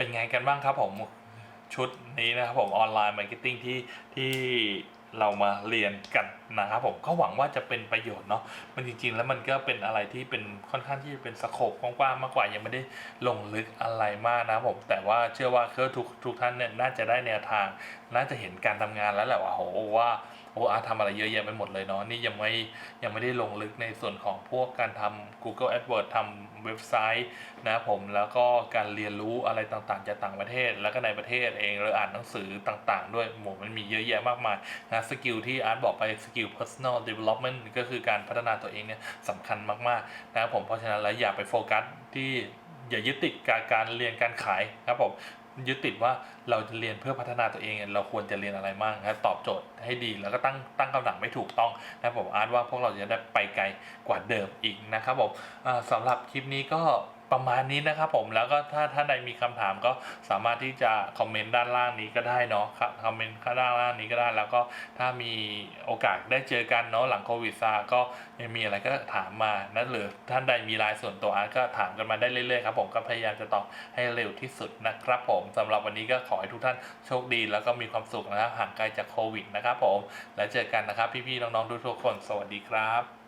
เป็นไงกันบ้างครับผมชุดนี้นะครับผมออนไลน์มาร์เก็ตติ้งที่ที่เรามาเรียนกันนะครับผมก็หวังว่าจะเป็นประโยชน์เนาะมันจริงๆ แล้วมันก็เป็นอะไรที่เป็นค่อนข้างที่จะเป็นสโคปกว้างๆมากกว่ายังไม่ได้ลงลึกอะไรมากนะครับผมแต่ว่าเชื่อว่าเคือทุกทุกท่านเนี่ยน่าจะได้แนวทาง น่าจะเห็นการทำงานแล้วแหละว่าโหว่าโอ้อาร์ทำอะไรเยอะแยะไปหมดเลยเนาะนี่ยังไม่ยังไม่ได้ลงลึกในส่วนของพวกการทำ Google AdWords ทำเว็บไซต์นะผมแล้วก็การเรียนรู้อะไรต่างๆจากต่างประเทศ แล้วก็ในประเทศเองหรืออ่านหนังสือต่างๆ ด้วยหมมันมีเยอะแยะมากมายนะสกิลที่อาร์ตบอกไปสกิล personal development ก็คือการพัฒนาตัวเองเนี่ยสำคัญมากๆนะผมเพราะฉะนั้นแล้วอย่าไปโฟกัสที่อย่ายึดติดการการเรียนการขายครับผม ยึดติดว่าเราจะเรียนเพื่อพัฒนาตัวเอง เราควรจะเรียนอะไรบ้างนะตอบโจทย์ให้ดีแล้วก็ตั้งตั้งคำถามไม่ถูกต้องนะผมอาร์ตว่าพวกเราจะได้ไปไกลกว่าเดิมอีกนะครับผมสำหรับคลิปนี้ก็ ประมาณนี้นะครับผมแล้วก็ถ้าท่านใดมีคำถามก็สามารถที่จะคอมเมนต์ด้านล่างนี้ก็ได้เนาะครับคอมเมนต์ข้างด้านล่างนี้ก็ได้ แล้วก็ถ้ามีโอกาสได้เจอกันเนาะหลังโควิดซาก็ยังมีอะไรก็ถามมานะหรือท่านใดมีไลน์ส่วนตัวอาร์ตก็ถามกันมาได้เรื่อยๆครับผมก็พยายามจะตอบให้เร็วที่สุดนะครับผมสำหรับวันนี้ก็ขอให้ทุกท่านโชคดี แล้วก็มีความสุขนะครับห่างไกลจากโควิดนะครับผมแล้วเจอกันนะครับพี่ๆน้องๆทุกๆคนสวัสดีครับ